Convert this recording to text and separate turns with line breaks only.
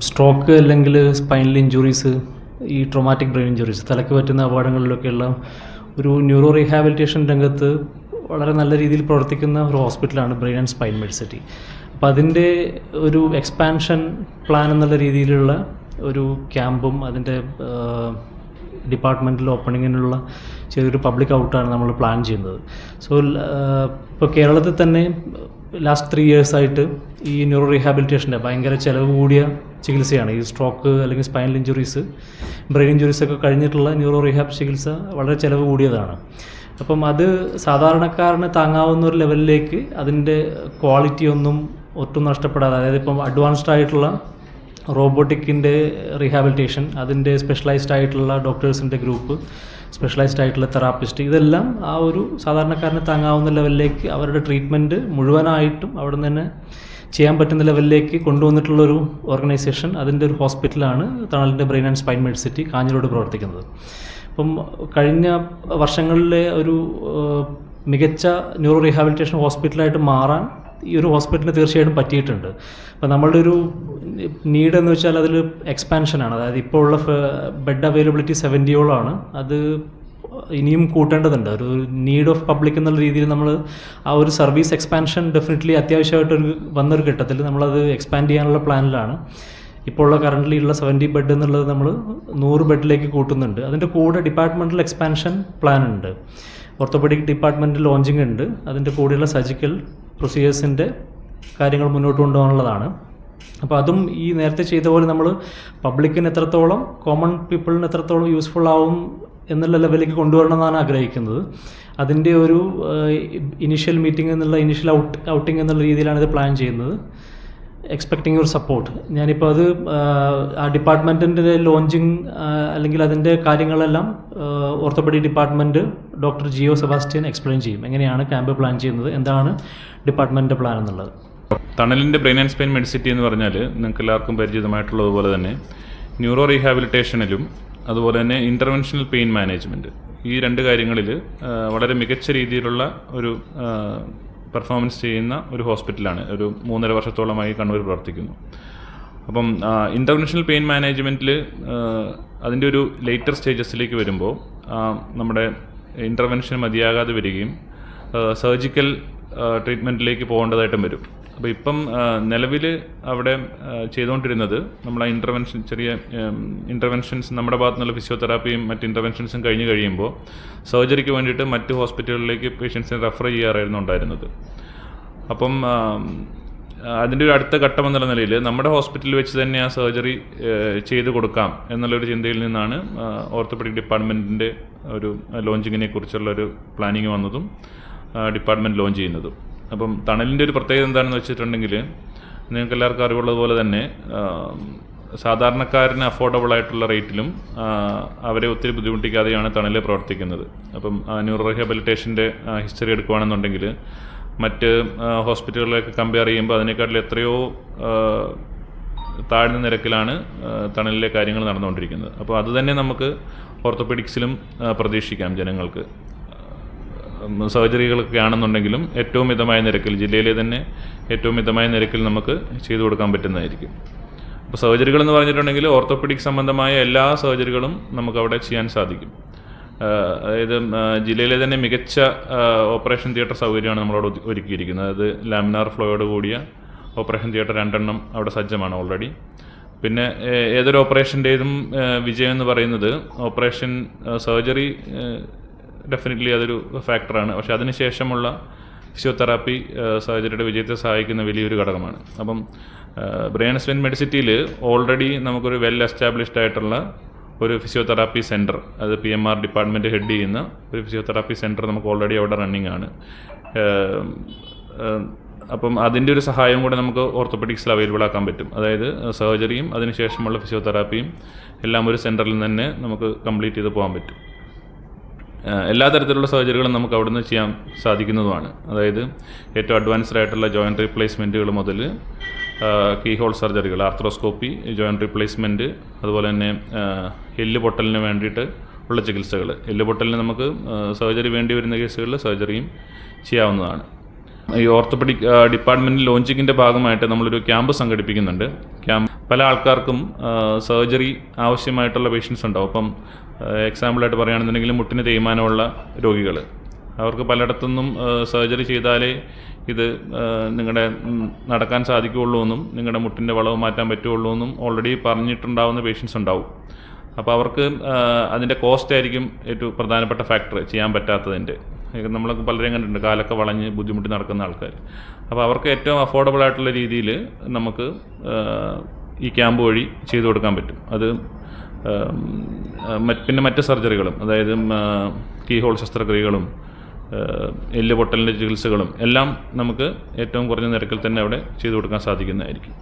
Stroke അല്ലെങ്കിൽ spinal injuries ഈ traumatic brain injuries തലയ്ക്ക് പറ്റുന്ന അപകടങ്ങളിലൊക്കെയുള്ള ഒരു ന്യൂറോ റീഹാബിലിറ്റേഷൻ രംഗത്ത് വളരെ നല്ല രീതിയിൽ പ്രവർത്തിക്കുന്ന ഒരു ഹോസ്പിറ്റലാണ് ബ്രെയിൻ ആൻഡ് സ്പൈൻ മെഡിസിറ്റി അപ്പോൾ അതിന്റെ ഒരു എക്സ്പാൻഷൻ പ്ലാൻ എന്നുള്ള രീതിയിലുള്ള ഒരു ക്യാമ്പും അതിന്റെ ഡിപ്പാർട്ട്മെന്റിൽ ഓപ്പണിങ്ങിനുള്ള ചെറിയൊരു പബ്ലിക് ഔട്ടാണ് നമ്മൾ പ്ലാൻ ചെയ്യുന്നത്. സോ ഇപ്പോൾ കേരളത്തിൽ തന്നെ ലാസ്റ്റ് ത്രീ ഇയേഴ്സായിട്ട് ഈ ന്യൂറോ റീഹാബിലിറ്റേഷന്റെ ഭയങ്കര ചിലവ് കൂടിയ ചികിത്സയാണ്. ഈ സ്ട്രോക്ക് അല്ലെങ്കിൽ സ്പൈനൽ ഇഞ്ചുറീസ് ബ്രെയിൻ ഇഞ്ചുറീസ് ഒക്കെ കഴിഞ്ഞിട്ടുള്ള ന്യൂറോ റീഹാബ് ചികിത്സ വളരെ ചിലവ് കൂടിയതാണ്. അപ്പം അത് സാധാരണക്കാരന് താങ്ങാവുന്ന ഒരു ലെവലിലേക്ക് അതിന്റെ ക്വാളിറ്റി ഒന്നും ഒട്ടും നഷ്ടപ്പെടാതെ അതായത് ഇപ്പം അഡ്വാൻസ്ഡ് ആയിട്ടുള്ള റോബോട്ടിക്കിന്റെ റീഹാബിലിറ്റേഷൻ അതിന്റെ സ്പെഷ്യലൈസ്ഡ് ആയിട്ടുള്ള ഡോക്ടേഴ്സിന്റെ ഗ്രൂപ്പ് സ്പെഷ്യലൈസ്ഡ് ആയിട്ടുള്ള തെറാപ്പിസ്റ്റ് ഇതെല്ലാം ആ ഒരു സാധാരണക്കാരന് താങ്ങാവുന്ന ലെവലിലേക്ക് അവരുടെ ട്രീറ്റ്മെന്റ് മുഴുവനായിട്ടും അവിടെ നിന്ന് തന്നെ ചെയ്യാൻ പറ്റുന്ന ലെവലിലേക്ക് കൊണ്ടുവന്നിട്ടുള്ളൊരു ഓർഗനൈസേഷൻ അതിന്റെ ഒരു ഹോസ്പിറ്റലാണ് തണലിന്റെ ബ്രെയിൻ ആൻഡ് സ്പൈൻ മെഡിസിറ്റി കാഞ്ഞിലോട് പ്രവർത്തിക്കുന്നത്. അപ്പം കഴിഞ്ഞ വർഷങ്ങളിലെ ഒരു മികച്ച ന്യൂറോ റീഹാബിലിറ്റേഷൻ ഹോസ്പിറ്റലായിട്ട് മാറാൻ ഈ ഒരു ഹോസ്പിറ്റലിന് തീർച്ചയായിട്ടും പറ്റിയിട്ടുണ്ട്. അപ്പം നമ്മളുടെ ഒരു നീഡ് എന്ന് വെച്ചാൽ അതിൽ എക്സ്പാൻഷനാണ് അതായത് ഇപ്പോൾ ഉള്ള ബെഡ് അവൈലബിലിറ്റി സെവന്റിയോളാണ് അത് ഇനിയും കൂട്ടേണ്ടതുണ്ട്. ഒരു നീഡ് ഓഫ് പബ്ലിക് എന്നുള്ള രീതിയിൽ നമ്മൾ ആ ഒരു സർവീസ് എക്സ്പാൻഷൻ ഡെഫിനറ്റ്ലി അത്യാവശ്യമായിട്ടൊരു വന്നൊരു ഘട്ടത്തിൽ നമ്മളത് എക്സ്പാൻഡ് ചെയ്യാനുള്ള പ്ലാനിലാണ് ഇപ്പോൾ ഉള്ള കറന്റ്ലി ഉള്ള സെവന്റി ബെഡ് എന്നുള്ളത് നമ്മൾ നൂറ് ബെഡിലേക്ക് കൂട്ടുന്നുണ്ട്. അതിന്റെ കൂടെ ഡിപ്പാർട്ട്മെന്റൽ എക്സ്പാൻഷൻ പ്ലാൻ ഉണ്ട്. ഓർത്തോപെഡിക് ഡിപ്പാർട്ട്മെന്റ് ലോഞ്ചിങ് ഉണ്ട്. അതിന്റെ കൂടെയുള്ള സർജിക്കൽ പ്രൊസീജിയേഴ്സിന്റെ കാര്യങ്ങൾ മുന്നോട്ട് കൊണ്ടുപോകാനുള്ളതാണ്. അപ്പോൾ അതും ഈ നേരത്തെ ചെയ്ത പോലെ നമ്മൾ പബ്ലിക്കിന് എത്രത്തോളം കോമൺ പീപ്പിളിന് എത്രത്തോളം യൂസ്ഫുൾ ആവും എന്നുള്ള ലെവലിലേക്ക് കൊണ്ടുവരണം എന്നാണ് ആഗ്രഹിക്കുന്നത്. അതിന്റെ ഒരു ഇനിഷ്യൽ മീറ്റിംഗ് എന്നുള്ള ഇനിഷ്യൽ ഔട്ട് ഔട്ടിംഗ് എന്നുള്ള രീതിയിലാണ് ഇത് പ്ലാൻ ചെയ്യുന്നത്. എക്സ്പെക്ടിങ് യുവർ സപ്പോർട്ട് ഞാനിപ്പോൾ അത് ആ ഡിപ്പാർട്ട്മെന്റിന്റെ ലോഞ്ചിങ് അല്ലെങ്കിൽ അതിന്റെ കാര്യങ്ങളെല്ലാം orthopaedic department doctor Jio Sebastian explain ചെയ്യും. എങ്ങനെയാണ് ക്യാമ്പ് പ്ലാൻ ചെയ്യുന്നത്? എന്താണ് ഡിപ്പാർട്ട്മെന്റിന്റെ പ്ലാൻ എന്നുള്ളത്?
തണലിന്റെ ബ്രെയിൻ ആൻഡ് സ്പെയിൻ മെഡിസിറ്റി എന്ന് പറഞ്ഞാൽ നിങ്ങൾക്ക് എല്ലാവർക്കും പരിചിതമായിട്ടുള്ളതുപോലെ തന്നെ ന്യൂറോ റീഹാബിലിറ്റേഷനിലും അതുപോലെ തന്നെ ഇന്റർവെൻഷണൽ പെയിൻ മാനേജ്മെന്റ് ഈ രണ്ട് കാര്യങ്ങളിൽ വളരെ മികച്ച രീതിയിലുള്ള ഒരു പെർഫോമൻസ് ചെയ്യുന്ന ഒരു ഹോസ്പിറ്റലാണ് ഒരു മൂന്നര വർഷത്തോളമായി കണ്ണൂർ പ്രവർത്തിക്കുന്നു. അപ്പം ഇന്റർവെൻഷണൽ പെയിൻ മാനേജ്മെന്റിൽ അതിന്റെ ഒരു ലേറ്റർ സ്റ്റേജസിലേക്ക് വരുമ്പോൾ നമ്മുടെ ഇന്റർവെൻഷൻ മതിയാകാതെ വരികയും സർജിക്കൽ ട്രീറ്റ്മെന്റിലേക്ക് പോകേണ്ടതായിട്ടും വരും. അപ്പോൾ ഇപ്പം നിലവിൽ അവിടെ ചെയ്തുകൊണ്ടിരുന്നത് നമ്മൾ ആ ഇന്റർവെൻഷൻ ചെറിയ ഇന്റർവെൻഷൻസ് നമ്മുടെ ഭാഗത്തു നിന്നുള്ള ഫിസിയോതെറാപ്പിയും മറ്റ് ഇന്റർവെൻഷൻസും കഴിഞ്ഞ് കഴിയുമ്പോൾ സർജറിക്ക് വേണ്ടിയിട്ട് മറ്റ് ഹോസ്പിറ്റലുകളിലേക്ക് പേഷ്യൻസിനെ റെഫർ ചെയ്യാറായിരുന്നു ഉണ്ടായിരുന്നത്. അപ്പം അതിന്റെ ഒരു അടുത്ത ഘട്ടം എന്നുള്ള നിലയിൽ നമ്മുടെ ഹോസ്പിറ്റലിൽ വെച്ച് തന്നെ ആ സർജറി ചെയ്ത് കൊടുക്കാം എന്നുള്ളൊരു ചിന്തയിൽ നിന്നാണ് ഓർത്തോപെഡിക് ഡിപ്പാർട്ട്മെന്റിന്റെ ഒരു ലോഞ്ചിങ്ങിനെ കുറിച്ചുള്ള ഒരു പ്ലാനിങ് വന്നതും ഡിപ്പാർട്ട്മെന്റ് ലോഞ്ച് ചെയ്യുന്നതും. അപ്പം തണലിന്റെ ഒരു പ്രത്യേകത എന്താണെന്ന് വെച്ചിട്ടുണ്ടെങ്കിൽ നിങ്ങൾക്ക് എല്ലാവർക്കും അറിവുള്ളതുപോലെ തന്നെ സാധാരണക്കാരന് അഫോർഡബിൾ ആയിട്ടുള്ള റേറ്റിലും അവരെ ഒത്തിരി ബുദ്ധിമുട്ടിക്കാതെയാണ് തണൽ പ്രവർത്തിക്കുന്നത്. അപ്പം ന്യൂറോ റീഹാബിലിറ്റേഷന്റെ ഹിസ്റ്ററി എടുക്കുകയാണെന്നുണ്ടെങ്കിൽ മറ്റ് ഹോസ്പിറ്റലുകളൊക്കെ കമ്പയർ ചെയ്യുമ്പോൾ അതിനേക്കാട്ടിൽ എത്രയോ താഴ്ന്ന നിരക്കിലാണ് തണലിലെ കാര്യങ്ങൾ നടന്നുകൊണ്ടിരിക്കുന്നത്. അപ്പോൾ അതുതന്നെ നമുക്ക് ഓർത്തോപെഡിക്സിലും പ്രതീക്ഷിക്കാം ജനങ്ങൾക്ക്. സർജറികളൊക്കെ ആണെന്നുണ്ടെങ്കിലും ഏറ്റവും മിതമായ നിരക്കിൽ ജില്ലയിലെ തന്നെ ഏറ്റവും മിതമായ നിരക്കിൽ നമുക്ക് ചെയ്തു കൊടുക്കാൻ പറ്റുന്നതായിരിക്കും. അപ്പോൾ സർജറികൾ എന്ന് പറഞ്ഞിട്ടുണ്ടെങ്കിൽ ഓർത്തോപെഡിക് സംബന്ധമായ എല്ലാ സർജറികളും നമുക്ക് അവിടെ ചെയ്യാൻ സാധിക്കും. അതായത് ജില്ലയിലെ തന്നെ മികച്ച ഓപ്പറേഷൻ തിയേറ്റർ സൗകര്യമാണ് നമ്മളവിടെ ഒരുക്കിയിരിക്കുന്നത്. അതായത് ലാമിനാർ ഫ്ലോയോട് കൂടിയ ഓപ്പറേഷൻ തിയേറ്റർ രണ്ടെണ്ണം അവിടെ സജ്ജമാണ് ഓൾറെഡി. പിന്നെ ഏതൊരു ഓപ്പറേഷന്റേതും വിജയം എന്ന് പറയുന്നത് ഓപ്പറേഷൻ സർജറി ഡെഫിനറ്റ്ലി അതൊരു ഫാക്ടറാണ് പക്ഷേ അതിനുശേഷമുള്ള ഫിസിയോതെറാപ്പി സർജറിയുടെ വിജയത്തെ സഹായിക്കുന്ന വലിയൊരു ഘടകമാണ്. അപ്പം ബ്രെയിൻ സ്പെൻ മെഡിസിറ്റിയിൽ ഓൾറെഡി നമുക്കൊരു വെൽ എസ്റ്റാബ്ലിഷ്ഡ് ആയിട്ടുള്ള ഒരു ഫിസിയോതെറാപ്പി സെന്റർ അത് P M R department head ചെയ്യുന്ന ഒരു ഫിസിയോതെറാപ്പി സെന്റർ നമുക്ക് ഓൾറെഡി അവിടെ റണ്ണിങ് ആണ്. അപ്പം അതിന്റെ ഒരു സഹായം കൂടെ നമുക്ക് ഓർത്തോപെഡിക്സിൽ അവൈലബിൾ ആക്കാൻ പറ്റും. അതായത് സർജറിയും അതിനുശേഷമുള്ള ഫിസിയോതെറാപ്പിയും എല്ലാം ഒരു സെന്ററിൽ നിന്ന് തന്നെ നമുക്ക് കംപ്ലീറ്റ് ചെയ്ത് പോകാൻ പറ്റും. എല്ലാ തരത്തിലുള്ള സർജറികളും നമുക്ക് അവിടുന്ന് ചെയ്യാൻ സാധിക്കുന്നതുമാണ്. അതായത് ഏറ്റവും അഡ്വാൻസ്ഡ് ആയിട്ടുള്ള ജോയിന്റ് റീപ്ലേസ്മെന്റുകൾ മുതൽ കീ ഹോൾ സർജറികൾ ആർത്രോസ്കോപ്പി ജോയിന്റ് റീപ്ലേസ്മെന്റ് അതുപോലെ തന്നെ എല്ല് പൊട്ടലിന് വേണ്ടിയിട്ട് ഉള്ള ചികിത്സകൾ എല്ല് പൊട്ടലിന് നമുക്ക് സർജറി വേണ്ടി വരുന്ന കേസുകളിൽ സർജറിയും ചെയ്യാവുന്നതാണ്. ഈ ഓർത്തോപെഡിക് ഡിപ്പാർട്ട്മെന്റ് ലോഞ്ചിങ്ങിന്റെ ഭാഗമായിട്ട് നമ്മളൊരു ക്യാമ്പ് സംഘടിപ്പിക്കുന്നുണ്ട്. ക്യാമ്പ് പല ആൾക്കാർക്കും സർജറി ആവശ്യമായിട്ടുള്ള പേഷ്യൻസ് ഉണ്ടാവും. അപ്പം എക്സാമ്പിളായിട്ട് പറയുകയാണെന്നുണ്ടെങ്കിൽ മുട്ടിന് തേയ്മാനമുള്ള രോഗികൾ. അവർക്ക് പലയിടത്തുനിന്നും സർജറി ചെയ്താലേ ഇത് നിങ്ങളുടെ നടക്കാൻ സാധിക്കുകയുള്ളൂ എന്നും നിങ്ങളുടെ മുട്ടിന്റെ വളവ് മാറ്റാൻ പറ്റുകയുള്ളൂ എന്നും ഓൾറെഡി പറഞ്ഞിട്ടുണ്ടാവുന്ന പേഷ്യൻസ് ഉണ്ടാവും. അപ്പോൾ അവർക്ക് അതിന്റെ കോസ്റ്റ് ആയിരിക്കും ഏറ്റവും പ്രധാനപ്പെട്ട ഫാക്ടർ ചെയ്യാൻ പറ്റാത്തതിന്റെ നമ്മളൊക്കെ പലരെയും കണ്ടിട്ടുണ്ട് കാലൊക്കെ വളഞ്ഞ് ബുദ്ധിമുട്ടി നടക്കുന്ന ആൾക്കാർ അപ്പോൾ അവർക്ക് ഏറ്റവും അഫോർഡബിൾ ആയിട്ടുള്ള രീതിയിൽ നമുക്ക് ഈ ക്യാമ്പ് വഴി ചെയ്തു കൊടുക്കാൻ പറ്റും. അത് പിന്നെ മറ്റ് സർജറികളും അതായത് കീഹോൾ ശസ്ത്രക്രിയകളും എല്ല് പൊട്ടലിന്റെ ചികിത്സകളും എല്ലാം നമുക്ക് ഏറ്റവും കുറഞ്ഞ നിരക്കിൽ തന്നെ അവിടെ ചെയ്തു കൊടുക്കാൻ സാധിക്കുന്നതായിരിക്കും.